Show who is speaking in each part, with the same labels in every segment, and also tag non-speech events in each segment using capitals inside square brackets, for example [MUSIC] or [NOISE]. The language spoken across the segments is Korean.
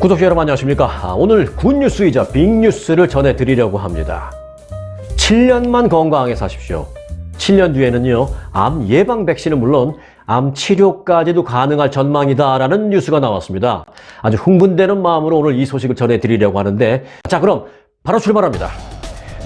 Speaker 1: 구독자 여러분 안녕하십니까? 아, 오늘 굿뉴스이자 빅뉴스를 전해드리려고 합니다. 7년만 건강하게 사십시오. 7년 뒤에는요 암 예방 백신은 물론 암 치료까지도 가능할 전망이다라는 뉴스가 나왔습니다. 아주 흥분되는 마음으로 오늘 이 소식을 전해드리려고 하는데 자 그럼 바로 출발합니다.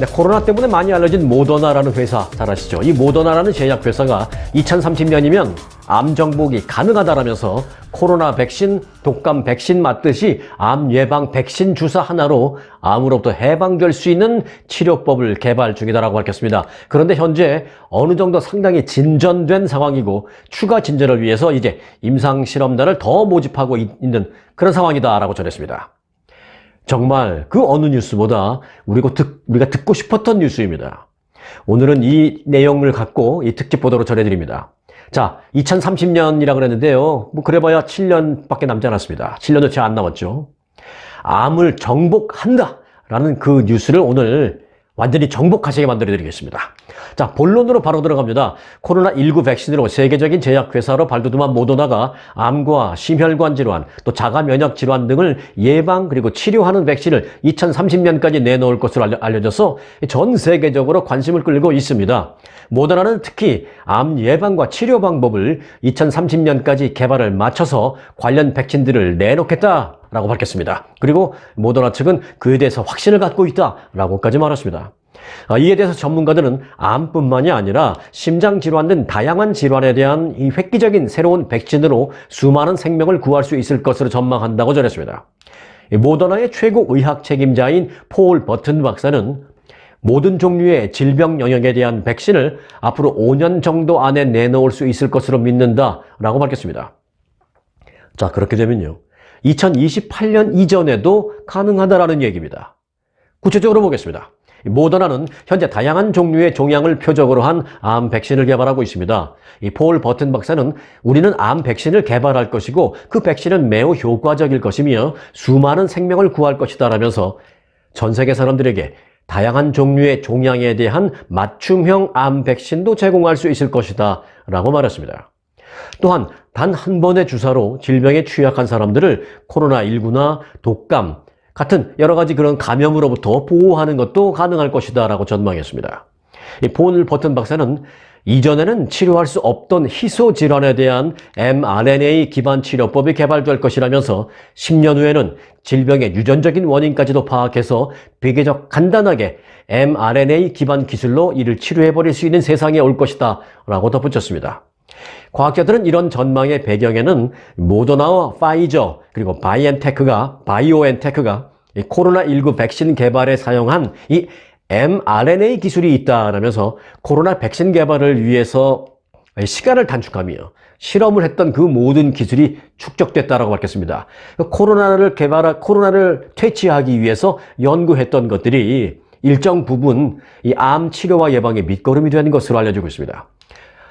Speaker 1: 네, 코로나 때문에 많이 알려진 모더나라는 회사 잘 아시죠? 이 모더나라는 제약 회사가 2030년이면 암 정복이 가능하다라면서 코로나 백신, 독감 백신 맞듯이 암 예방 백신 주사 하나로 암으로부터 해방될 수 있는 치료법을 개발 중이다라고 밝혔습니다. 그런데 현재 어느 정도 상당히 진전된 상황이고 추가 진전을 위해서 이제 임상 실험단을 더 모집하고 있- 있는 그런 상황이다라고 전했습니다. 정말 그 어느 뉴스보다 우리가, 듣, 우리가 듣고 싶었던 뉴스입니다. 오늘은 이 내용을 갖고 이 특집 보도로 전해드립니다. 자, 2030년이라 그랬는데요. 뭐 그래봐야 7년밖에 남지 않았습니다. 7년도 채 안 남았죠. 암을 정복한다. 라는 그 뉴스를 오늘 완전히 정복하시게 만들어드리겠습니다. 자, 본론으로 바로 들어갑니다. 코로나19 백신으로 세계적인 제약회사로 발돋움한 모더나가 암과 심혈관 질환, 또 자가 면역 질환 등을 예방 그리고 치료하는 백신을 2030년까지 내놓을 것으로 알려- 알려져서 전 세계적으로 관심을 끌고 있습니다. 모더나는 특히 암 예방과 치료 방법을 2030년까지 개발을 마쳐서 관련 백신들을 내놓겠다. 라고 밝혔습니다. 그리고 모더나 측은 그에 대해서 확신을 갖고 있다 라고까지 말했습니다. 아, 이에 대해서 전문가들은 암뿐만이 아니라 심장 질환 등 다양한 질환에 대한 이 획기적인 새로운 백신으로 수많은 생명을 구할 수 있을 것으로 전망한다고 전했습니다. 이 모더나의 최고 의학 책임자인 폴 버튼 박사는 모든 종류의 질병 영역에 대한 백신을 앞으로 5년 정도 안에 내놓을 수 있을 것으로 믿는다라고 밝혔습니다. 자, 그렇게 되면요. 2028년 이전에도 가능하다라는 얘기입니다. 구체적으로 보겠습니다. 이 모더나는 현재 다양한 종류의 종양을 표적으로 한 암 백신을 개발하고 있습니다. 이폴 버튼 박사는 우리는 암 백신을 개발할 것이고 그 백신은 매우 효과적일 것이며 수많은 생명을 구할 것이다 라면서 전 세계 사람들에게 다양한 종류의 종양에 대한 맞춤형 암 백신도 제공할 수 있을 것이다 라고 말했습니다. 또한 단 한 번의 주사로 질병에 취약한 사람들을 코로나19나 독감 같은 여러 가지 그런 감염으로부터 보호하는 것도 가능할 것이다 라고 전망했습니다. 이폴 버튼 박사는 이전에는 치료할 수 없던 희소 질환에 대한 mRNA 기반 치료법이 개발될 것이라면서 10년 후에는 질병의 유전적인 원인까지도 파악해서 비교적 간단하게 mRNA 기반 기술로 이를 치료해버릴 수 있는 세상에 올 것이다 라고 덧붙였습니다. 과학자들은 이런 전망의 배경에는 모더나와 파이저 그리고 바이엔테크가 바이오엔테크가 이 코로나19 백신 개발에 사용한 이 mRNA 기술이 있다라면서 코로나 백신 개발을 위해서 시간을 단축하며 실험을 했던 그 모든 기술이 축적됐다라고 밝혔습니다. 코로나를 개발, 코로나를 퇴치하기 위해서 연구했던 것들이 일정 부분 이 암 치료와 예방의 밑거름이 된 것으로 알려지고 있습니다.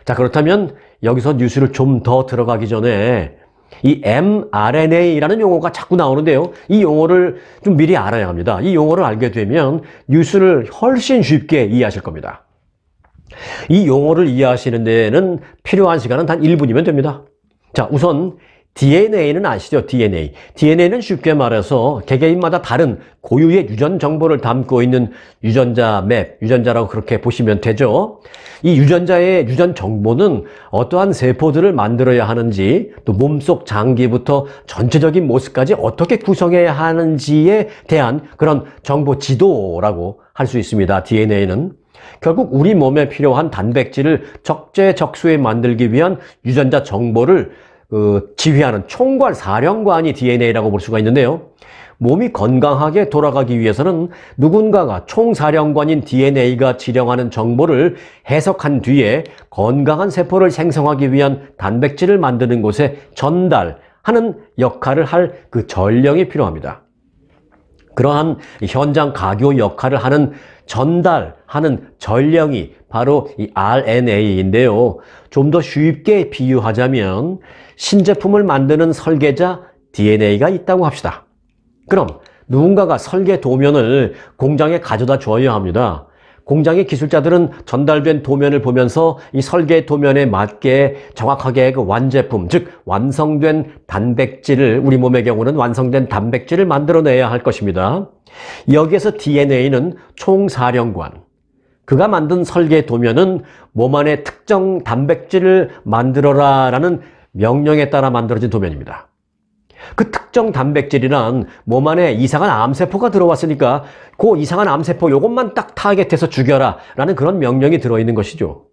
Speaker 1: 자, 그렇다면 여기서 뉴스를 좀 더 들어가기 전에 이 mRNA라는 용어가 자꾸 나오는데요. 이 용어를 좀 미리 알아야 합니다. 이 용어를 알게 되면 뉴스를 훨씬 쉽게 이해하실 겁니다. 이 용어를 이해하시는 데는 필요한 시간은 단 1분이면 됩니다. 자, 우선 DNA는 아시죠? DNA. DNA는 쉽게 말해서 개개인마다 다른 고유의 유전 정보를 담고 있는 유전자 맵, 유전자라고 그렇게 보시면 되죠. 이 유전자의 유전 정보는 어떠한 세포들을 만들어야 하는지, 또 몸속 장기부터 전체적인 모습까지 어떻게 구성해야 하는지에 대한 그런 정보 지도라고 할 수 있습니다. DNA는. 결국 우리 몸에 필요한 단백질을 적재적소에 만들기 위한 유전자 정보를 그 지휘하는 총괄 사령관이 DNA라고 볼 수가 있는데요. 몸이 건강하게 돌아가기 위해서는 누군가가 총사령관인 DNA가 지령하는 정보를 해석한 뒤에 건강한 세포를 생성하기 위한 단백질을 만드는 곳에 전달하는 역할을 할 그 전령이 필요합니다. 그러한 현장 가교 역할을 하는 전달하는 전령이 바로 이 RNA인데요. 좀 더 쉽게 비유하자면 신제품을 만드는 설계자 DNA가 있다고 합시다. 그럼 누군가가 설계 도면을 공장에 가져다 줘야 합니다. 공장의 기술자들은 전달된 도면을 보면서 이 설계 도면에 맞게 정확하게 그 완제품, 즉 완성된 단백질을 우리 몸의 경우는 완성된 단백질을 만들어내야 할 것입니다. 여기에서 DNA는 총사령관, 그가 만든 설계 도면은 몸 안에 특정 단백질을 만들어라 라는 명령에 따라 만들어진 도면입니다. 그 특정 단백질이란 몸 안에 이상한 암세포가 들어왔으니까 그 이상한 암세포 요것만 딱 타겟해서 죽여라 라는 그런 명령이 들어있는 것이죠.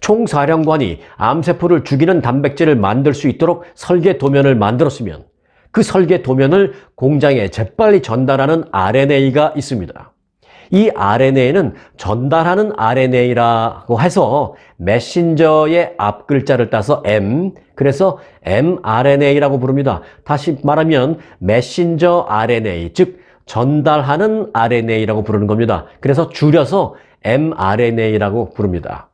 Speaker 1: 총사령관이 암세포를 죽이는 단백질을 만들 수 있도록 설계 도면을 만들었으면 그 설계 도면을 공장에 재빨리 전달하는 RNA가 있습니다. 이 RNA는 전달하는 RNA라고 해서 메신저의 앞 글자를 따서 M, 그래서 mRNA라고 부릅니다. 다시 말하면 메신저 RNA, 즉 전달하는 RNA라고 부르는 겁니다. 그래서 줄여서 mRNA라고 부릅니다.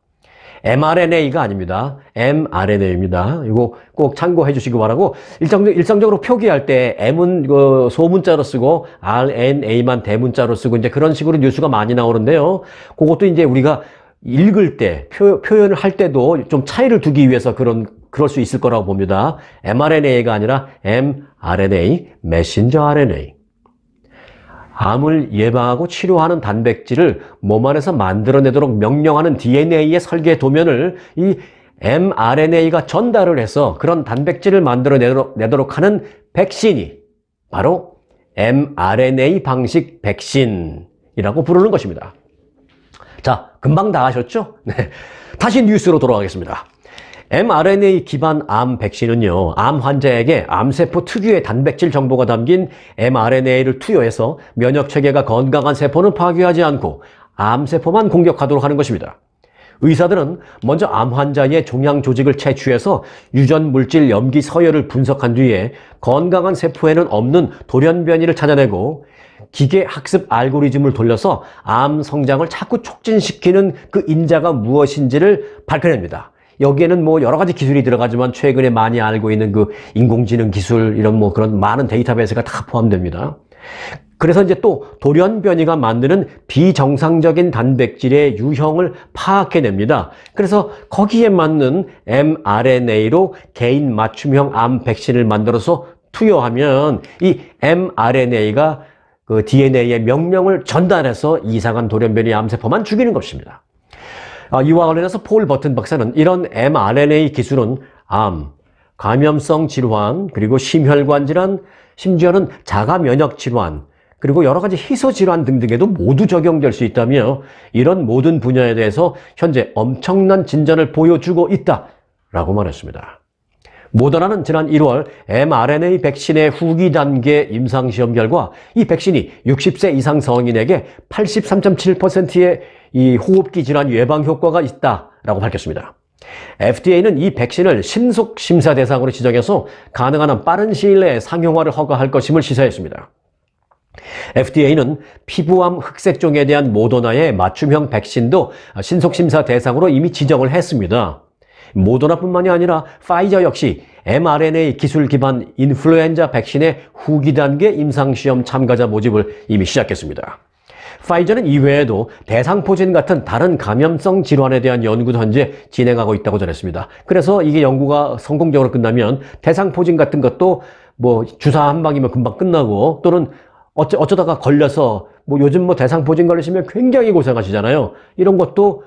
Speaker 1: mRNA가 아닙니다. mRNA입니다. 이거 꼭 참고해 주시기 바라고 일상, 일상적으로 표기할 때 m은 그 소문자로 쓰고 RNA만 대문자로 쓰고 이제 그런 식으로 뉴스가 많이 나오는데요. 그것도 이제 우리가 읽을 때 표, 표현을 할 때도 좀 차이를 두기 위해서 그런 그럴 수 있을 거라고 봅니다. mRNA가 아니라 mRNA, 메신저 RNA. 암을 예방하고 치료하는 단백질을 몸 안에서 만들어내도록 명령하는 DNA의 설계 도면을 이 mRNA가 전달을 해서 그런 단백질을 만들어내도록 하는 백신이 바로 mRNA 방식 백신이라고 부르는 것입니다. 자, 금방 다 아셨죠? [LAUGHS] 네. 다시 뉴스로 돌아가겠습니다. mRNA 기반 암 백신은요, 암 환자에게 암세포 특유의 단백질 정보가 담긴 mRNA를 투여해서 면역 체계가 건강한 세포는 파괴하지 않고 암세포만 공격하도록 하는 것입니다. 의사들은 먼저 암 환자의 종양 조직을 채취해서 유전 물질 염기 서열을 분석한 뒤에 건강한 세포에는 없는 돌연변이를 찾아내고 기계 학습 알고리즘을 돌려서 암 성장을 자꾸 촉진시키는 그 인자가 무엇인지를 밝혀냅니다. 여기에는 뭐 여러 가지 기술이 들어가지만 최근에 많이 알고 있는 그 인공지능 기술 이런 뭐 그런 많은 데이터베이스가 다 포함됩니다. 그래서 이제 또 돌연변이가 만드는 비정상적인 단백질의 유형을 파악해냅니다. 그래서 거기에 맞는 mRNA로 개인 맞춤형 암 백신을 만들어서 투여하면 이 mRNA가 그 DNA의 명령을 전달해서 이상한 돌연변이 암세포만 죽이는 것입니다. 아, 이와 관련해서 폴 버튼 박사는 이런 mRNA 기술은 암, 감염성 질환, 그리고 심혈관 질환, 심지어는 자가 면역 질환, 그리고 여러 가지 희소 질환 등등에도 모두 적용될 수 있다며 이런 모든 분야에 대해서 현재 엄청난 진전을 보여주고 있다라고 말했습니다. 모더나는 지난 1월 mRNA 백신의 후기 단계 임상시험 결과 이 백신이 60세 이상 성인에게 83.7%의 이 호흡기 질환 예방 효과가 있다라고 밝혔습니다. FDA는 이 백신을 신속 심사 대상으로 지정해서 가능한 한 빠른 시일 내에 상용화를 허가할 것임을 시사했습니다. FDA는 피부암 흑색종에 대한 모더나의 맞춤형 백신도 신속 심사 대상으로 이미 지정을 했습니다. 모더나뿐만이 아니라 파이저 역시 mRNA 기술 기반 인플루엔자 백신의 후기 단계 임상시험 참가자 모집을 이미 시작했습니다. 파이저는 이외에도 대상포진 같은 다른 감염성 질환에 대한 연구도 현재 진행하고 있다고 전했습니다. 그래서 이게 연구가 성공적으로 끝나면 대상포진 같은 것도 뭐 주사 한 방이면 금방 끝나고 또는 어쩌, 어쩌다가 걸려서 뭐 요즘 뭐 대상포진 걸리시면 굉장히 고생하시잖아요. 이런 것도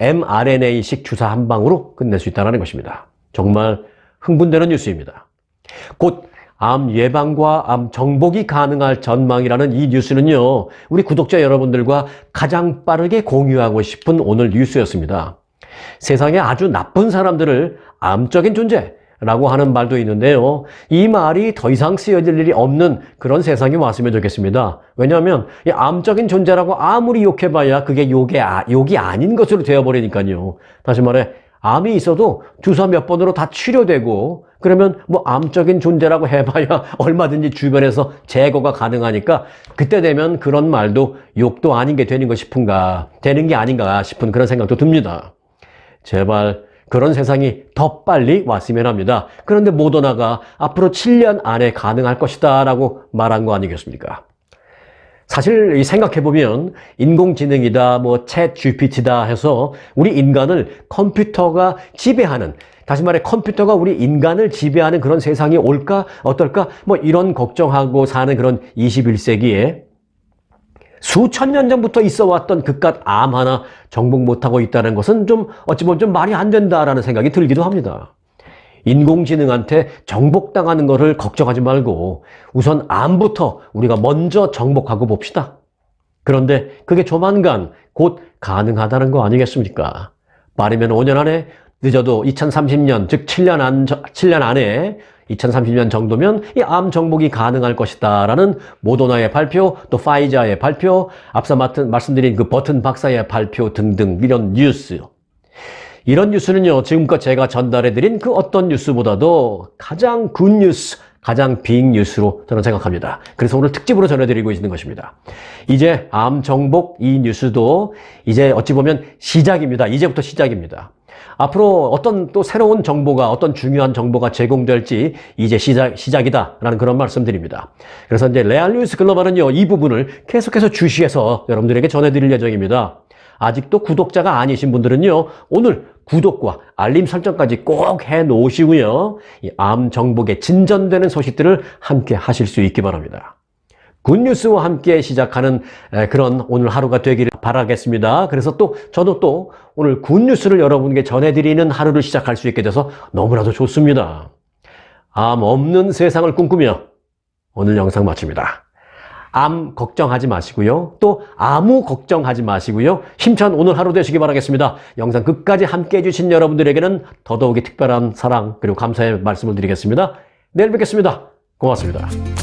Speaker 1: mRNA식 주사 한 방으로 끝낼 수 있다는 것입니다. 정말 흥분되는 뉴스입니다. 곧 암 예방과 암 정복이 가능할 전망이라는 이 뉴스는요, 우리 구독자 여러분들과 가장 빠르게 공유하고 싶은 오늘 뉴스였습니다. 세상에 아주 나쁜 사람들을 암적인 존재, 라고 하는 말도 있는데요. 이 말이 더 이상 쓰여질 일이 없는 그런 세상이 왔으면 좋겠습니다. 왜냐하면 이 암적인 존재라고 아무리 욕해봐야 그게 욕이, 아, 욕이 아닌 것으로 되어버리니까요. 다시 말해 암이 있어도 주사 몇 번으로 다 치료되고 그러면 뭐 암적인 존재라고 해봐야 [LAUGHS] 얼마든지 주변에서 제거가 가능하니까 그때 되면 그런 말도 욕도 아닌 게 되는 거 싶은가 되는 게 아닌가 싶은 그런 생각도 듭니다. 제발 그런 세상이 더 빨리 왔으면 합니다. 그런데 모더나가 앞으로 7년 안에 가능할 것이다 라고 말한 거 아니겠습니까? 사실 생각해보면 인공지능이다, 뭐, 챗 GPT다 해서 우리 인간을 컴퓨터가 지배하는, 다시 말해 컴퓨터가 우리 인간을 지배하는 그런 세상이 올까, 어떨까, 뭐 이런 걱정하고 사는 그런 21세기에 수천 년 전부터 있어 왔던 그깟 암 하나 정복 못하고 있다는 것은 좀 어찌 보면 좀 말이 안 된다라는 생각이 들기도 합니다. 인공지능한테 정복당하는 것을 걱정하지 말고 우선 암부터 우리가 먼저 정복하고 봅시다. 그런데 그게 조만간 곧 가능하다는 거 아니겠습니까? 빠르면 5년 안에 늦어도 2030년, 즉 7년 안, 7년 안에 2030년 정도면 이 암 정복이 가능할 것이다 라는 모더나의 발표, 또 파이자의 발표, 앞서 맡은, 말씀드린 그 버튼 박사의 발표 등등 이런 뉴스. 이런 뉴스는요, 지금껏 제가 전달해드린 그 어떤 뉴스보다도 가장 굿 뉴스, 가장 빅 뉴스로 저는 생각합니다. 그래서 오늘 특집으로 전해드리고 있는 것입니다. 이제 암 정복 이 뉴스도 이제 어찌 보면 시작입니다. 이제부터 시작입니다. 앞으로 어떤 또 새로운 정보가 어떤 중요한 정보가 제공될지 이제 시작, 시작이다라는 그런 말씀드립니다. 그래서 이제 레알 뉴스 글로벌은요, 이 부분을 계속해서 주시해서 여러분들에게 전해드릴 예정입니다. 아직도 구독자가 아니신 분들은요, 오늘 구독과 알림 설정까지 꼭 해 놓으시고요, 이암 정복에 진전되는 소식들을 함께 하실 수 있기 바랍니다. 굿뉴스와 함께 시작하는 에, 그런 오늘 하루가 되기를 바라겠습니다. 그래서 또 저도 또 오늘 굿뉴스를 여러분께 전해드리는 하루를 시작할 수 있게 돼서 너무나도 좋습니다. 암 없는 세상을 꿈꾸며 오늘 영상 마칩니다. 암 걱정하지 마시고요. 또 아무 걱정하지 마시고요. 힘찬 오늘 하루 되시기 바라겠습니다. 영상 끝까지 함께 해 주신 여러분들에게는 더더욱이 특별한 사랑 그리고 감사의 말씀을 드리겠습니다. 내일 뵙겠습니다. 고맙습니다.